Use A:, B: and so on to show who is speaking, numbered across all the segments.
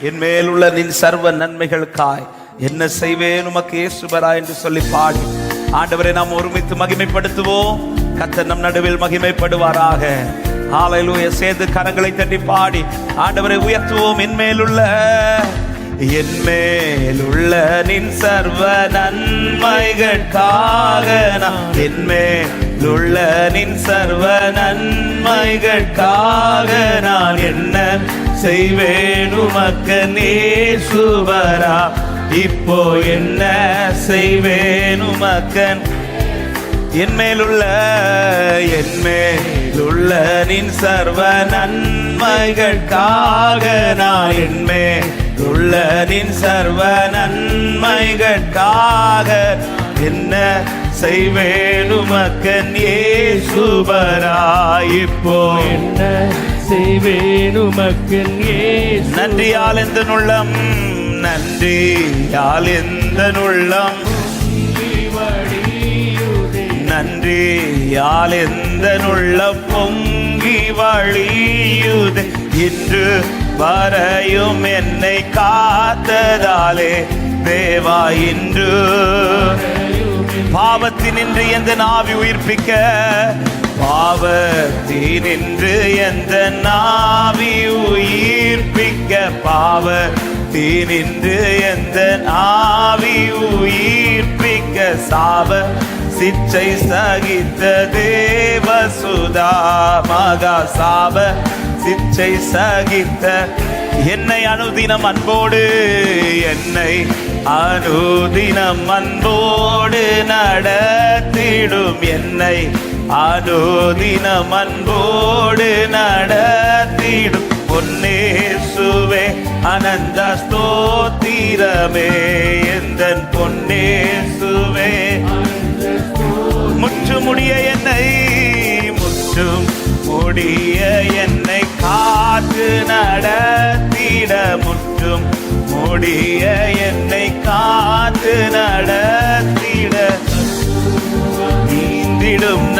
A: என் மேல் உள்ள நின் சர்வ நன்மைகளுக்காய் என்ன செய்வேன் உமக்கு ஏசுபரா என்று சொல்லி பாடி. ஆண்டவரை நாம் ஒருமித்து மகிமைப்படுத்துவோம். கத்த நம் நடுவில் மகிமைப்படுவாராக. ஆலையிலூய சேர்ந்து கரங்களை தட்டி பாடி. ஆண்டவரை உயர்த்துவோம் என் மேலுள்ள. என் மேலுள்ள நின் சர்வ நன்மைகளுக்காக நான் என் மேலுள்ள நின் சர்வ நன்மைகளுக்காக நான் என்ன செய்வேன் உமக்கு நேசுவரா இப்போ என்ன செய்வேன் உமக்கன் என் மேலுள்ள என் மேலுள்ள நின் சர்வ நன்மைகளுக்காக நான் என் மேலுள்ள நின் சர்வ நன்மைகளுக்காக என்ன செய்வேன் உமக்கன் ஏசுபரா இப்போ
B: என்ன செய்வேன் உமக்கு
A: நன்றியால் எந்த உள்ளம் நன்றியால் எந்த நுள்ளம் நன்றியால் எந்த உள்ளம் பொங்கி வழியுது. இன்று வரையும் என்னை காத்ததாலே தேவா இன்று. பாவத்தினின்று எந்த நாவி உயிர்ப்பிக்க பாவத்தினின்று எந்த நாவி உயிர்ப்பிக்க பாவத்தினின்று எந்த ஆவி உயிர்ப்பிக்க சாவ சிச்சை சகித்த தேவசுதா மகா சாவ சிச்சை சகித்த என்னை அனுதினம் அன்போடு என்னை அனுதினம் அன்போடு நடத்திடும் என்னை அனுதினம் அன்போடு நடத்திடும் பொன்னேசுவே அனந்த ஸ்தோத்திரமே. எந்தன் பொன்னேசுவே? முற்றுமுடிய என்னை முற்றும் முடிய என்னை காத்து நடத்திட முற்றும். முடிய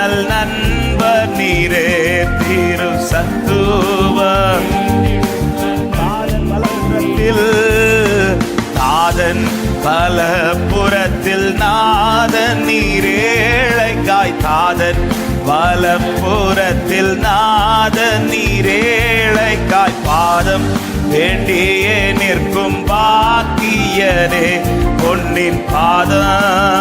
A: நீந்திடும் நல் நண்பர் நீரே திரு சத்துவ தாதன் வலப்புறத்தில் தாதன் வலப்புறத்தில் நாதன் நீரேழைக்காய். தாதன் வலப்புறத்தில் நாதன் நீரேழைக்காய். பாதம் வேண்டியே நிற்கும் பாக்கியரே பொன்னின் பாதம்.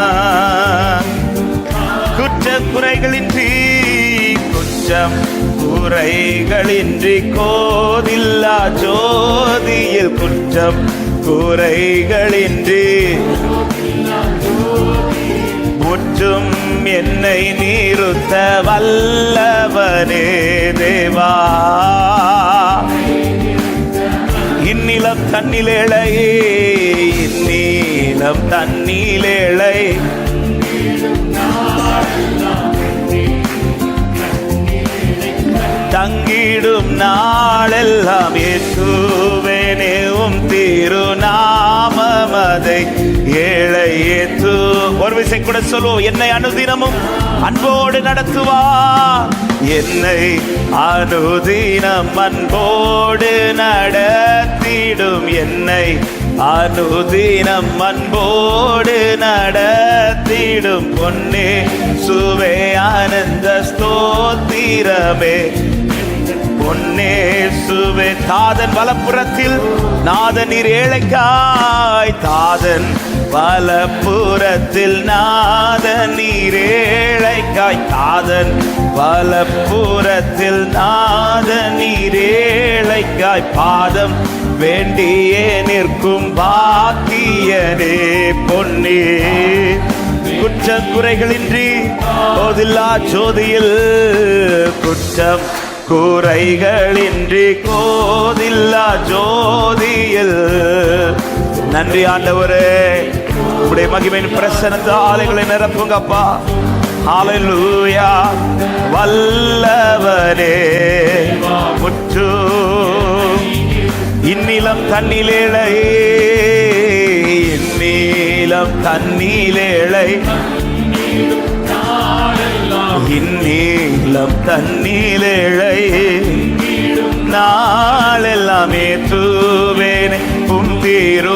A: குறைகளின்றி கோதில்லா ஜோதியில் குற்றம் குறைகளின்றி. முற்றும் என்னை நீருத்த வல்லவனே தேவா. இந்நிலம் தன்னிலேழை இந்நீளம் தன்னிலேழை வீடும் நாளெல்லாம் ஏற்றுவேனே உம் திருநாமதை ஏழை ஏத்து ஒரு விசை கூட சொல்லுவோம் என்னை அனுதினமும் அன்போடு நடத்துவா. என்னை அனுதினம் அன்போடு நடத்திடும். என்னை அனுதினம் அன்போடு நடத்திடும். பொன்னே சுவே ஆனந்த ஸ்தோத்திரமே. பொன்னே தாதன் வலப்புறத்தில் நாதன் நீர் ஏழைக்காய் தாதன் வலப்புறத்தில் நாதன் நீர் ஏழைக்காய் தாதன் வலப்புறத்தில் நாதன் நீர் ஏழைக்காய் பாதம் வேண்டிய நிற்கும் பாக்கியனே பொன்னே. குற்றம் குறைகளின்றி போதில்லா ஜோதியில் குற்றம் குறைகளின்றி கோதில்லா ஜோதியில். நன்றி ஆண்டவரே. உடைய மகிமையின் பிரசனத்து ஆலைகளை நிரப்புங்கப்பா. ஹalleluya. வல்லவரே முற்று இந்நிலம் தண்ணிலேழை இந்நீலம் தன்னிலேழை இந்நீலம் தன்னிலேழை நாளெல்லாம் ஏற்றுவேனே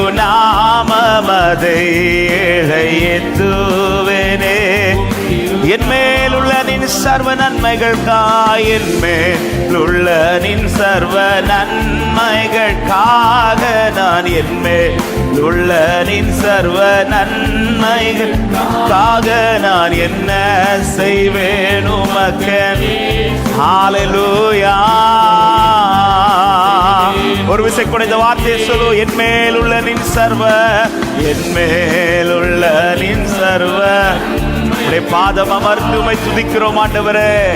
A: திருநாமமதை இழையேத்துவேனே என் மேலுள்ள நின் சர்வ நன்மைகளுக்காய் என் மேலுள்ள நின் சர்வ நன்மை ஆக நான் என் உள்ள நின் சர்வ நன்மைகளுக்காக நான் என்ன செய்வேன் உமக்கன்? ஹalleluya ஒரு விசை கூட வார்த்தை சொல்லு. என் உள்ள நின் சர்வ என் உள்ள நின் சர்வ. உடைய பாதம் அமர்ந்து உமை துதிக்கிறோம் ஆண்டவரே.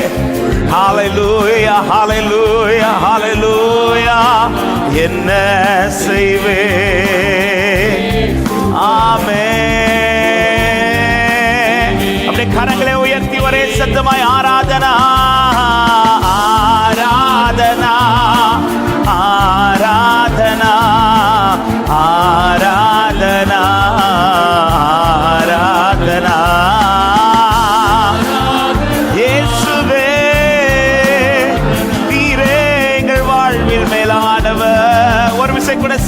A: லூயா ஹாலை லூயா என்ன செய்வே? ஆமே அப்படியே கரங்களை உயர்த்தி ஒரே சத்தமாய் ஆராதனா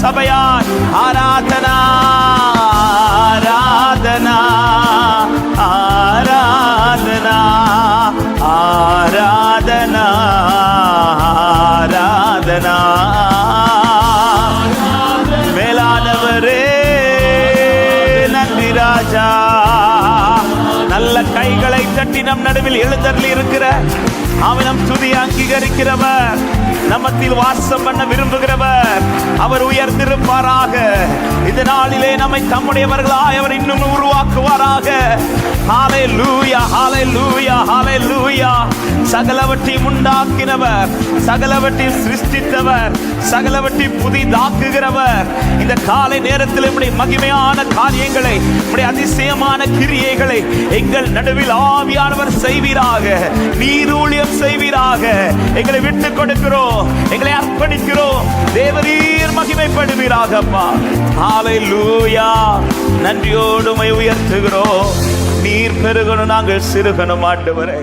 A: சபையார் ஆராதனா ஆராதனா ஆராதனா ஆராதனா ஆராதனா. மேலானவரே நன்றி ராஜா. நல்ல கைகளை தட்டி நம் நடுவில் எழுந்தருளி இருக்கிற அவனம் துதி அங்கீகரிக்கிறவர். நம்மத்தில் வாசம் பண்ண விரும்புகிறவர். அவர் உயர்ந்திருப்பாராக. இந்த நாளிலே நம்மை தம்முடையவர்களாய் அவர் இன்னும் உருவாக்குவாராக. ஹalleluya ஹalleluya லூயா சகலவற்றையும் உண்டாக்கினவர் சகலவற்றையும் சிருஷ்டித்தவர் சகலவற்றையும் புதிதாக்குகிறவர். இந்த காலை நேரத்தில் இப்படி மகிமையான காரியங்களை இப்படி அதிசயமான கிரியைகளை எங்கள் நடுவில் ஆவியானவர் செய்வீராக. நீரூழியம் செய்வீராக. எங்களை விட்டு கொடுக்கிறோம் எங்களை அர்ப்பணிக்கிறோம். தேவரீர் மகிமைப்படுவீராக அப்பா. லூயா நன்றியோடு உயர்த்துகிறோம். நீர் பெருகணும் நாங்கள் சிறுகணும் ஆண்டவரே.